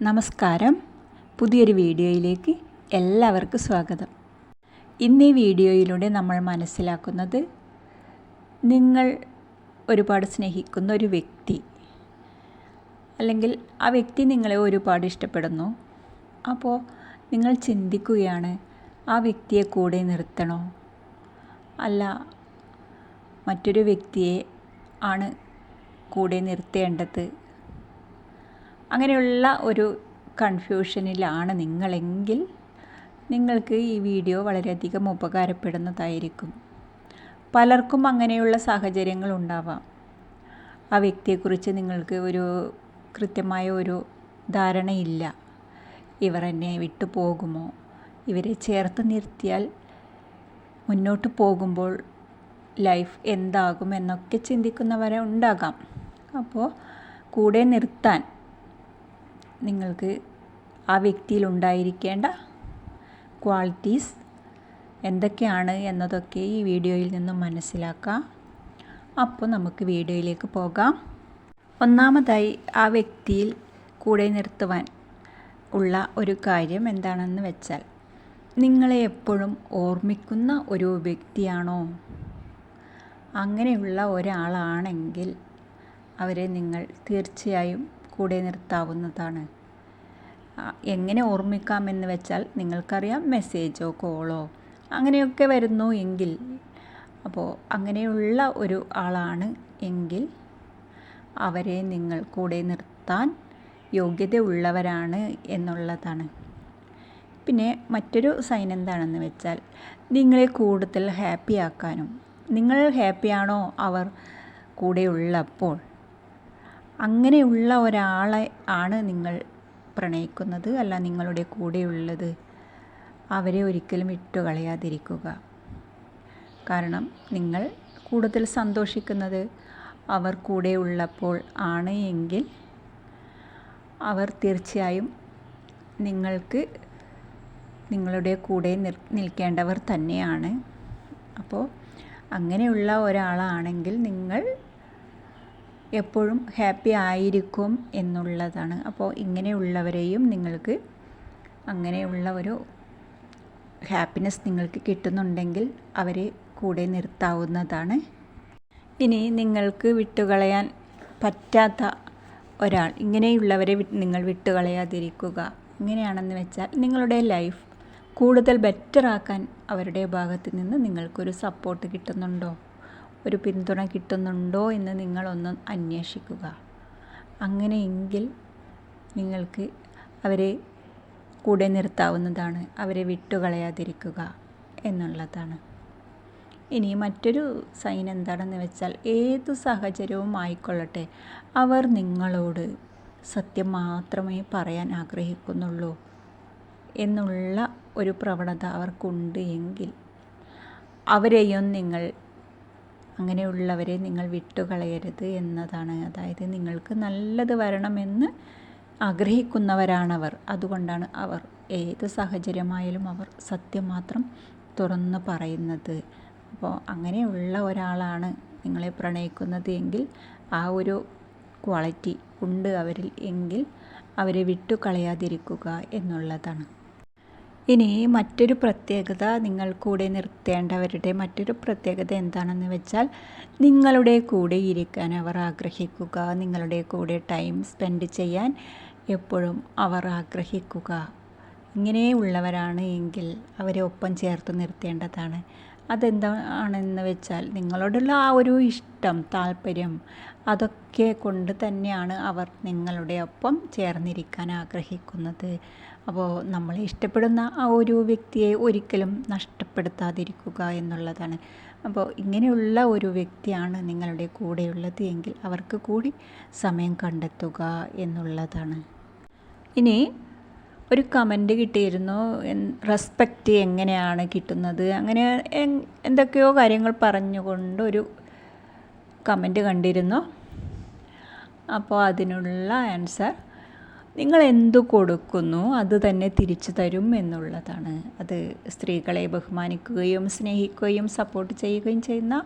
നമസ്കാരം. പുതിയൊരു വീഡിയോയിലേക്ക് എല്ലാവർക്കും സ്വാഗതം. ഇന്ന് ഈ വീഡിയോയിലൂടെ നമ്മൾ മനസ്സിലാക്കുന്നത് നിങ്ങൾ ഒരുപാട് സ്നേഹിക്കുന്ന ഒരു വ്യക്തി അല്ലെങ്കിൽ ആ വ്യക്തി നിങ്ങളെ ഒരുപാട് ഇഷ്ടപ്പെടുന്നു. അപ്പോൾ നിങ്ങൾ ചിന്തിക്കുകയാണ് ആ വ്യക്തിയെ കൂടെ നിർത്തണോ? അല്ല മറ്റൊരു വ്യക്തിയെ ആണ് കൂടെ നിർത്തേണ്ടത് അങ്ങനെയുള്ള ഒരു കൺഫ്യൂഷനിലാണ് നിങ്ങളെങ്കിൽ നിങ്ങൾക്ക് ഈ വീഡിയോ വളരെയധികം ഉപകാരപ്പെടുന്നതായിരിക്കും. പലർക്കും അങ്ങനെയുള്ള സാഹചര്യങ്ങൾ ഉണ്ടാവാം. ആ വ്യക്തിയെക്കുറിച്ച് നിങ്ങൾക്ക് ഒരു കൃത്യമായ ഒരു ധാരണയില്ല. ഇവർ എന്നെ വിട്ടു പോകുമോ? ഇവരെ ചേർത്ത് നിർത്തിയാൽ മുന്നോട്ട് പോകുമ്പോൾ ലൈഫ് എന്താകും എന്നൊക്കെ ചിന്തിക്കുന്നവരെ ഉണ്ടാകാം. അപ്പോൾ കൂടെ നിർത്താൻ നിങ്ങൾക്ക് ആ വ്യക്തിയിൽ ഉണ്ടായിരിക്കേണ്ട ക്വാളിറ്റീസ് എന്തൊക്കെയാണ് എന്നതൊക്കെ ഈ വീഡിയോയിൽ നിന്നും മനസ്സിലാക്കാം. അപ്പോൾ നമുക്ക് വീഡിയോയിലേക്ക് പോകാം. ഒന്നാമതായി ആ വ്യക്തിയിൽ കൂടെ നിർത്തുവാൻ ഉള്ള ഒരു കാര്യം എന്താണെന്ന് വെച്ചാൽ നിങ്ങളെ എപ്പോഴും ഓർമ്മിക്കുന്ന ഒരു വ്യക്തിയാണോ? അങ്ങനെയുള്ള ഒരാളാണെങ്കിൽ അവരെ നിങ്ങൾ തീർച്ചയായും കൂടെ നിർത്താവുന്നതാണ്. എങ്ങനെ ഓർമ്മിക്കാമെന്ന് വെച്ചാൽ നിങ്ങൾക്കറിയാം മെസ്സേജോ കോളോ അങ്ങനെയൊക്കെ വരുന്നു എങ്കിൽ. അപ്പോൾ അങ്ങനെയുള്ള ഒരു ആളാണ് എങ്കിൽ അവരെ നിങ്ങൾ കൂടെ നിർത്താൻ യോഗ്യതയുള്ളവരാണ് എന്നുള്ളതാണ്. പിന്നെ മറ്റൊരു സൈൻ എന്താണെന്ന് വെച്ചാൽ നിങ്ങളെ കൂടുതൽ ഹാപ്പി ആക്കാനും. നിങ്ങൾ ഹാപ്പിയാണോ അവർ കൂടെയുള്ളപ്പോൾ? അങ്ങനെയുള്ള ഒരാളെ ആണ് നിങ്ങൾ പ്രണയിക്കുന്നത് അല്ല നിങ്ങളുടെ കൂടെയുള്ളത് അവരെ ഒരിക്കലും വിട്ടുകളയാതിരിക്കുക കാരണം നിങ്ങൾ കൂടുതൽ സന്തോഷിക്കുന്നത് അവർ കൂടെ ഉള്ളപ്പോൾ ആണ് എങ്കിൽ അവർ തീർച്ചയായും നിങ്ങൾക്ക് നിങ്ങളുടെ കൂടെ നിർ നിൽക്കേണ്ടവർ തന്നെയാണ്. അപ്പോൾ അങ്ങനെയുള്ള ഒരാളാണെങ്കിൽ നിങ്ങൾ എപ്പോഴും ഹാപ്പി ആയിരിക്കും എന്നുള്ളതാണ്. അപ്പോൾ ഇങ്ങനെയുള്ളവരെയും നിങ്ങൾക്ക് അങ്ങനെയുള്ള ഒരു ഹാപ്പിനെസ് നിങ്ങൾക്ക് കിട്ടുന്നുണ്ടെങ്കിൽ അവരെ കൂടെ നിർത്താവുന്നതാണ്. ഇനി നിങ്ങൾക്ക് വിട്ടുകളയാൻ പറ്റാത്ത ഒരാൾ ഇങ്ങനെയുള്ളവരെ നിങ്ങൾ വിട്ടുകളയാതിരിക്കുക. ഇങ്ങനെയാണെന്ന് വെച്ചാൽ നിങ്ങളുടെ ലൈഫ് കൂടുതൽ ബെറ്ററാക്കാൻ അവരുടെ ഭാഗത്ത് നിന്ന് നിങ്ങൾക്കൊരു സപ്പോർട്ട് കിട്ടുന്നുണ്ടോ? ഒരു പിന്തുണ കിട്ടുന്നുണ്ടോ എന്ന് നിങ്ങളൊന്ന് അന്വേഷിക്കുക. അങ്ങനെയെങ്കിൽ നിങ്ങൾക്ക് അവരെ കൂടെ നിർത്താവുന്നതാണ് അവരെ വിട്ടുകളയാതിരിക്കുക എന്നുള്ളതാണ്. ഇനി മറ്റൊരു സൈൻ എന്താണെന്ന് വെച്ചാൽ ഏതു സാഹചര്യവും ആയിക്കൊള്ളട്ടെ അവർ നിങ്ങളോട് സത്യം മാത്രമേ പറയാൻ ആഗ്രഹിക്കുന്നുള്ളൂ എന്നുള്ള ഒരു പ്രവണത അവർക്കുണ്ട് എങ്കിൽ അവരെയും നിങ്ങൾ അങ്ങനെയുള്ളവരെ നിങ്ങൾ വിട്ടുകളയരുത് എന്നതാണ്. അതായത് നിങ്ങൾക്ക് നല്ലത് വരണമെന്ന് ആഗ്രഹിക്കുന്നവരാണവർ. അതുകൊണ്ടാണ് അവർ ഏത് സാഹചര്യമായാലും അവർ സത്യം മാത്രം തുറന്ന് പറയുന്നത്. അപ്പോൾ അങ്ങനെയുള്ള ഒരാളാണ് നിങ്ങളെ പ്രണയിക്കുന്നത് എങ്കിൽ ആ ഒരു ക്വാളിറ്റി ഉണ്ട് അവരിൽ എങ്കിൽ അവരെ വിട്ടുകളയാതിരിക്കുക എന്നുള്ളതാണ്. ഇനി മറ്റൊരു പ്രത്യേകത നിങ്ങൾ കൂടെ നിർത്തേണ്ടവരുടെ മറ്റൊരു പ്രത്യേകത എന്താണെന്ന് വെച്ചാൽ നിങ്ങളുടെ കൂടെ ഇരിക്കാൻ അവർ ആഗ്രഹിക്കുക നിങ്ങളുടെ കൂടെ ടൈം സ്പെൻഡ് ചെയ്യാൻ എപ്പോഴും അവർ ആഗ്രഹിക്കുക. ഇങ്ങനെയുള്ളവരാണ് എങ്കിൽ അവരെ ഒപ്പം ചേർത്ത് നിർത്തേണ്ടതാണ്. അതെന്താണെന്ന് വെച്ചാൽ നിങ്ങളോടുള്ള ആ ഒരു ഇഷ്ടം താല്പര്യം അതൊക്കെ കൊണ്ട് തന്നെയാണ് അവർ നിങ്ങളുടെ ഒപ്പം ചേർന്നിരിക്കാൻ ആഗ്രഹിക്കുന്നത്. അപ്പോൾ നമ്മളെ ഇഷ്ടപ്പെടുന്ന ആ ഒരു വ്യക്തിയെ ഒരിക്കലും നഷ്ടപ്പെടുത്താതിരിക്കുക എന്നുള്ളതാണ്. അപ്പോൾ ഇങ്ങനെയുള്ള ഒരു വ്യക്തിയാണ് നിങ്ങളുടെ കൂടെയുള്ളത് എങ്കിൽ അവർക്ക് കൂടി സമയം കണ്ടെത്തുക എന്നുള്ളതാണ്. ഇനി ഒരു കമന്റ് കിട്ടിയിരുന്നു. റെസ്പെക്റ്റ് എങ്ങനെയാണ് കിട്ടുന്നത്? അങ്ങനെ എന്തൊക്കെയോ കാര്യങ്ങൾ പറഞ്ഞുകൊണ്ട് ഒരു കമന്റ് കണ്ടിരുന്നു. അപ്പോൾ അതിനുള്ള ആൻസർ നിങ്ങൾ എന്തു കൊടുക്കുന്നു അത് തന്നെ തിരിച്ചു തരും എന്നുള്ളതാണ്. അത് സ്ത്രീകളെ ബഹുമാനിക്കുകയും സ്നേഹിക്കുകയും സപ്പോർട്ട് ചെയ്യുകയും ചെയ്യുന്ന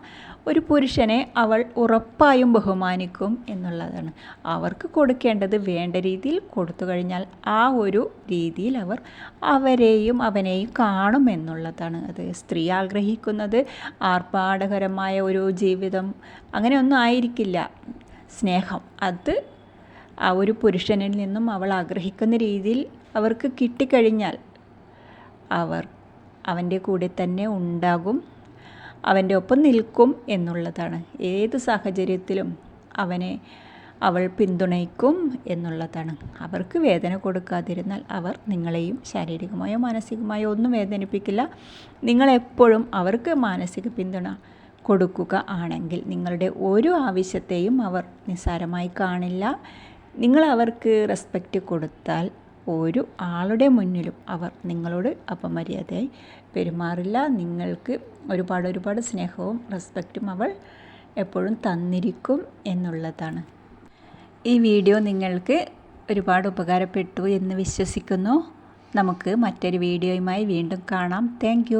ഒരു പുരുഷനെ അവൾ ഉറപ്പായും ബഹുമാനിക്കും എന്നുള്ളതാണ്. അവർക്ക് കൊടുക്കേണ്ടത് വേണ്ട രീതിയിൽ കൊടുത്തു കഴിഞ്ഞാൽ ആ ഒരു രീതിയിൽ അവർ അവരെയും അവനെയും കാണും എന്നുള്ളതാണ്. അത് സ്ത്രീ ആഗ്രഹിക്കുന്നത് ആർഭാടകരമായ ഒരു ജീവിതം അങ്ങനെയൊന്നും ആയിരിക്കില്ല. സ്നേഹം അത് ആ ഒരു പുരുഷനിൽ നിന്നും അവൾ ആഗ്രഹിക്കുന്ന രീതിയിൽ അവർക്ക് കിട്ടിക്കഴിഞ്ഞാൽ അവർ അവന്റെ കൂടെ തന്നെ ഉണ്ടാകും അവന്റെ ഒപ്പം നിൽക്കും എന്നുള്ളതാണ്. ഏത് സാഹചര്യത്തിലും അവനെ അവൾ പിന്തുണയ്ക്കും എന്നുള്ളതാണ്. അവർക്ക് വേദന കൊടുക്കാതിരുന്നാൽ അവർ നിങ്ങളെയും ശാരീരികമായോ മാനസികമായോ ഒന്നും വേദനിപ്പിക്കില്ല. നിങ്ങളെപ്പോഴും അവർക്ക് മാനസിക പിന്തുണ കൊടുക്കുക ആണെങ്കിൽ നിങ്ങളുടെ ഒരു ആവശ്യത്തെയും അവർ നിസ്സാരമായി കാണില്ല. നിങ്ങൾ അവർക്ക് റെസ്പെക്റ്റ് കൊടുത്താൽ ഒരു ആളുടെ മുന്നിലും അവർ നിങ്ങളോട് അപമര്യാദയായി പെരുമാറില്ല. നിങ്ങൾക്ക് ഒരുപാട് ഒരുപാട് സ്നേഹവും റെസ്പെക്റ്റും അവൾ എപ്പോഴും തന്നിരിക്കും എന്നുള്ളതാണ്. ഈ വീഡിയോ നിങ്ങൾക്ക് ഒരുപാട് ഉപകാരപ്പെട്ടു എന്ന് വിശ്വസിക്കുന്നു. നമുക്ക് മറ്റൊരു വീഡിയോയുമായി വീണ്ടും കാണാം. താങ്ക്